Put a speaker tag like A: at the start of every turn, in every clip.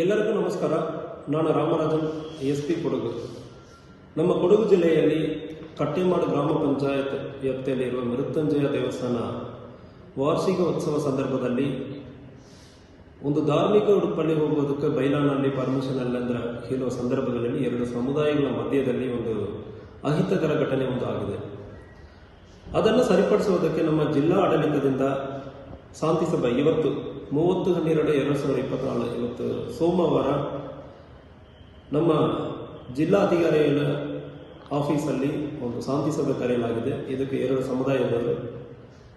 A: ಎಲ್ಲರಿಗೂ ನಮಸ್ಕಾರ. ನಾನು ರಾಮರಾಜನ್ ಎಸ್ ಪಿ ಕೊಡಗು. ನಮ್ಮ ಕೊಡಗು ಜಿಲ್ಲೆಯಲ್ಲಿ ಕಟ್ಟೆಮಾಡು ಗ್ರಾಮ ಪಂಚಾಯತ್ ವ್ಯಾಪ್ತಿಯಲ್ಲಿರುವ ಮೃತ್ಯುಂಜಯ ದೇವಸ್ಥಾನ ವಾರ್ಷಿಕ ಉತ್ಸವ ಸಂದರ್ಭದಲ್ಲಿ ಒಂದು ಧಾರ್ಮಿಕ ಉಡುಪಲ್ಲಿ ಹೋಗೋದಕ್ಕೆ ಬೈಲಾನಲ್ಲಿ ಪರ್ಮಿಷನ್ ಅಲ್ಲಂದ್ರೆ ಹೇಳುವ ಸಂದರ್ಭಗಳಲ್ಲಿ ಎರಡು ಸಮುದಾಯಗಳ ಮಧ್ಯದಲ್ಲಿ ಒಂದು ಅಹಿತಕರ ಘಟನೆ ಒಂದು ಆಗಿದೆ. ಅದನ್ನು ಸರಿಪಡಿಸುವುದಕ್ಕೆ ನಮ್ಮ ಜಿಲ್ಲಾ ಆಡಳಿತದಿಂದ ಶಾಂತಿ ಸಭೆ ಇವತ್ತು ಮೂವತ್ತು ಹನ್ನೆರಡು ಎರಡು ಸಾವಿರದ ಇಪ್ಪತ್ನಾಲ್ಕು ಇವತ್ತು ಸೋಮವಾರ ನಮ್ಮ ಜಿಲ್ಲಾಧಿಕಾರಿಗಳ ಆಫೀಸಲ್ಲಿ ಒಂದು ಶಾಂತಿ ಸಭೆ ಕರೆಯಲಾಗಿದೆ. ಇದಕ್ಕೆ ಎರಡು ಸಮುದಾಯದವರು,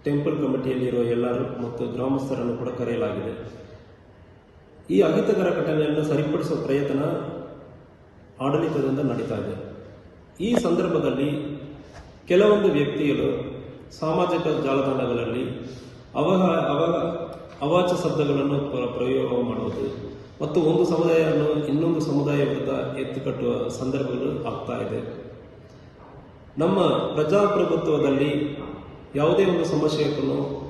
A: ಟೆಂಪಲ್ ಕಮಿಟಿಯಲ್ಲಿರುವ ಎಲ್ಲರೂ ಮತ್ತು ಗ್ರಾಮಸ್ಥರನ್ನು ಕೂಡ ಕರೆಯಲಾಗಿದೆ. ಈ ಅಹಿತಕರ ಘಟನೆಯನ್ನು ಸರಿಪಡಿಸುವ ಪ್ರಯತ್ನ ಆಡಳಿತದಿಂದ ನಡೀತಾ ಇದೆ. ಈ ಸಂದರ್ಭದಲ್ಲಿ ಕೆಲವೊಂದು ವ್ಯಕ್ತಿಗಳು ಸಾಮಾಜಿಕ ಜಾಲತಾಣಗಳಲ್ಲಿ ಅವಹ ಅವ ಅವಾಚ ಶಬ್ದಗಳನ್ನು ಪ್ರ- ಪ್ರಯೋಗ ಮಾಡುವುದು. ಮತ್ತು ಒಂದು ಸಮುದಾಯವನ್ನು ಇನ್ನೊಂದು ಸಮುದಾಯ ವಿರುದ್ಧ ಎತ್ತುಕಟ್ಟುವ ಸಂದರ್ಭಗಳು ಆಗ್ತಾ ಇದೆ. ನಮ್ಮ ಪ್ರಜಾಪ್ರಭುತ್ವದಲ್ಲಿ ಯಾವುದೇ ಒಂದು ಸಮಸ್ಯೆಯನ್ನು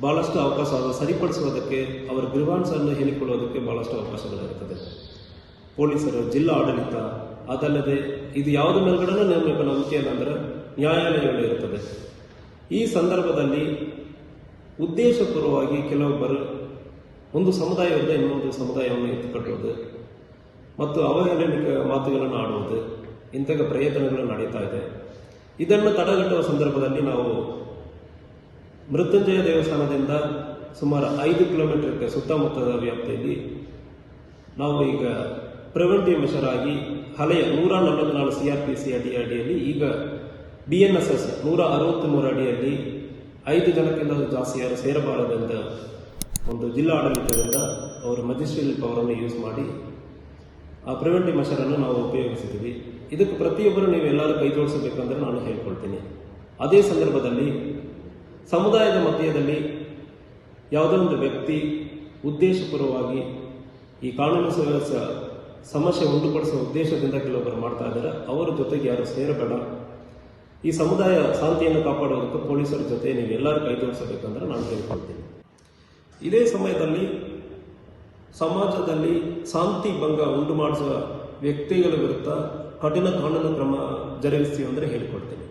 A: ಬಹಳಷ್ಟು ಅವಕಾಶ ಸರಿಪಡಿಸುವುದಕ್ಕೆ, ಅವರ ಗ್ರಿವಾನ್ಸನ್ನು ಹೇಳಿಕೊಳ್ಳುವುದಕ್ಕೆ ಬಹಳಷ್ಟು ಅವಕಾಶಗಳಿರುತ್ತದೆ. ಪೊಲೀಸರು, ಜಿಲ್ಲಾ ಆಡಳಿತ, ಅದಲ್ಲದೆ ಇದು ಯಾವುದ್ರ ಮೇಲ್ಗಡೆ ನೇಮಕ ನಂಬಿಕೆ ಅಂದ್ರೆ ನ್ಯಾಯಾಲಯಗಳು ಇರುತ್ತದೆ. ಈ ಸಂದರ್ಭದಲ್ಲಿ ಉದ್ದೇಶಪೂರ್ವವಾಗಿ ಕೆಲವೊಬ್ಬರು ಒಂದು ಸಮುದಾಯದಿಂದ ಇನ್ನೊಂದು ಸಮುದಾಯವನ್ನು ಎತ್ತುಕಟ್ಟುವುದು ಮತ್ತು ಅವಹೇಳನಿಕ ಮಾತುಗಳನ್ನು ಆಡುವುದು, ಇಂತಹ ಪ್ರಯತ್ನಗಳು ನಡೀತಾ ಇದೆ. ಇದನ್ನು ತಡೆಗಟ್ಟುವ ಸಂದರ್ಭದಲ್ಲಿ ನಾವು ಮೃತ್ಯುಂಜಯ ದೇವಸ್ಥಾನದಿಂದ ಸುಮಾರು ಐದು ಕಿಲೋಮೀಟರ್ಗೆ ಸುತ್ತಮುತ್ತದ ವ್ಯಾಪ್ತಿಯಲ್ಲಿ ನಾವು ಈಗ ಪ್ರಿವೆಂಟಿವ್ ಮೆಷರ್ ಆಗಿ ಹಳೆಯ ನೂರ ನಲವತ್ನಾಲ್ಕು ಸಿ ಆರ್ ಪಿ ಸಿ ಅಡಿ ಅಡಿಯಲ್ಲಿ ಈಗ ಬಿ ಎನ್ ಎಸ್ ಎಸ್ ನೂರ ಅರವತ್ತ್ಮೂರು ಅಡಿಯಲ್ಲಿ ಐದು ಜನಕ್ಕಿಂತ ಜಾಸ್ತಿ ಯಾರು ಸೇರಬಾರದಂತ ಒಂದು ಜಿಲ್ಲಾ ಆಡಳಿತದಿಂದ ಅವರು ಮಜಿಸ್ಟ್ರೇಟ್ ಪವರನ್ನು ಯೂಸ್ ಮಾಡಿ ಆ ಪ್ರಿವೆಂಟಿವ್ ಮೆಷರನ್ನು ನಾವು ಉಪಯೋಗಿಸಿದ್ದೀವಿ. ಇದಕ್ಕೆ ಪ್ರತಿಯೊಬ್ಬರು ನೀವು ಎಲ್ಲರೂ ಕೈ ಜೋಡಿಸಬೇಕಂದ್ರೆ ನಾನು ಹೇಳ್ಕೊಳ್ತೀನಿ. ಅದೇ ಸಂದರ್ಭದಲ್ಲಿ ಸಮುದಾಯದ ಮಧ್ಯದಲ್ಲಿ ಯಾವುದೋ ಒಂದು ವ್ಯಕ್ತಿ ಉದ್ದೇಶಪೂರ್ವವಾಗಿ ಈ ಕಾನೂನು ಸಮಸ್ಯೆ ಉಂಟುಪಡಿಸುವ ಉದ್ದೇಶದಿಂದ ಕೆಲವೊಬ್ಬರು ಮಾಡ್ತಾ ಇದ್ದಾರೆ. ಅವರ ಜೊತೆಗೆ ಯಾರು ಸೇರಬೇಡ. ಈ ಸಮುದಾಯ ಶಾಂತಿಯನ್ನು ಕಾಪಾಡುವುದಕ್ಕೆ ಪೊಲೀಸರ ಜೊತೆ ನೀವು ಎಲ್ಲರೂ ಕೈ ಜೋಡಿಸಬೇಕಂದ್ರೆ ನಾನು ಹೇಳ್ಕೊಳ್ತೀನಿ ಇದೇ ಸಮಯದಲ್ಲಿ ಸಮಾಜದಲ್ಲಿ ಶಾಂತಿ ಭಂಗ ಉಂಟು ಮಾಡಿಸುವ ವ್ಯಕ್ತಿಗಳ ವಿರುದ್ಧ ಕಠಿಣ ಕಾನೂನು ಕ್ರಮ ಜರುಗಿಸ್ತೀವಿ ಅಂದರೆ ಹೇಳ್ಕೊಡ್ತೀನಿ.